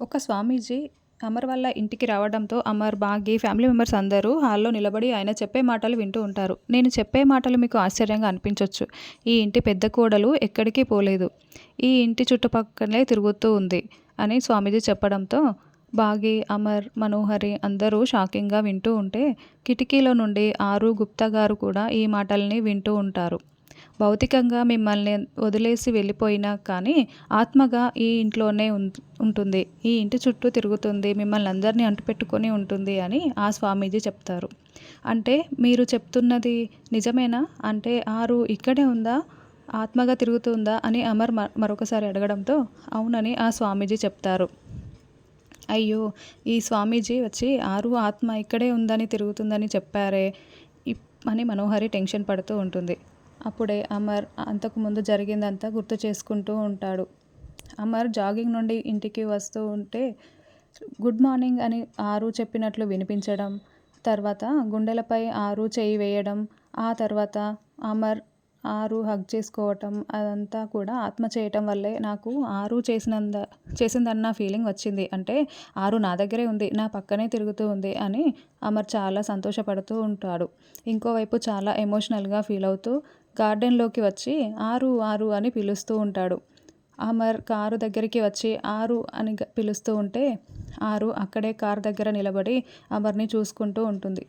ఒక స్వామీజీ అమర్ వాళ్ళ ఇంటికి రావడంతో అమర్, బాగి, ఫ్యామిలీ మెంబర్స్ అందరూ హాల్లో నిలబడి ఆయన చెప్పే మాటలు వింటూ ఉంటారు. నేను చెప్పే మాటలు మీకు ఆశ్చర్యంగా అనిపించవచ్చు ఈ ఇంటి పెద్ద కోడలు ఎక్కడికి పోలేదు. ఈ ఇంటి చుట్టుపక్కలే తిరుగుతూ ఉంది అని స్వామీజీ చెప్పడంతో బాగి, అమర్, మనోహరి అందరూ షాకింగ్గా వింటూ ఉంటే కిటికీలో నుండి ఆరు గుప్తా గారు కూడా ఈ మాటల్ని వింటూ ఉంటారు. భౌతికంగా మిమ్మల్ని వదిలేసి వెళ్ళిపోయినా కానీ ఆత్మగా ఈ ఇంట్లోనే ఉంటుంది. ఈ ఇంటి చుట్టూ తిరుగుతుంది. మిమ్మల్ని అందరినీ అంటుపెట్టుకొని ఉంటుంది అని ఆ స్వామీజీ చెప్తారు. అంటే మీరు చెప్తున్నది నిజమేనా? అంటే ఆరు ఇక్కడే ఉందా? ఆత్మగా తిరుగుతుందా? అని అమర్ మరొకసారి అడగడంతో అవునని ఆ స్వామీజీ చెప్తారు. అయ్యో! ఈ స్వామీజీ వచ్చి ఆరు ఆత్మ ఇక్కడే ఉందని తిరుగుతుందని చెప్పారే అని మనోహరి టెన్షన్ పడుతూ ఉంటుంది. అప్పుడే అమర్ అంతకుముందు జరిగిందంతా గుర్తు చేసుకుంటూ ఉంటాడు. అమర్ జాగింగ్ నుండి ఇంటికి వస్తూ ఉంటే గుడ్ మార్నింగ్ అని ఆరు చెప్పినట్లు వినిపించడం, తర్వాత గుండెలపై ఆరు చేయి వేయడం, ఆ తర్వాత అమర్, ఆరు హగ్ చేసుకోవటం అదంతా కూడా ఆత్మ చేయటం వల్లే నాకు ఆరు చేసినంద చేసిందన్న ఫీలింగ్ వచ్చింది. అంటే ఆరు నా దగ్గరే ఉంది. నా పక్కనే తిరుగుతూ ఉంది అని అమర్ చాలా సంతోషపడుతూ ఉంటాడు. ఇంకోవైపు చాలా ఎమోషనల్గా ఫీల్ అవుతూ గార్డెన్లోకి వచ్చి ఆరు ఆరు అని పిలుస్తూ ఉంటాడు. అమర్ కారు దగ్గరికి వచ్చి ఆరు అని పిలుస్తూ ఉంటే ఆరు అక్కడే కారు దగ్గర నిలబడి అమర్ని చూసుకుంటూ ఉంటుంది.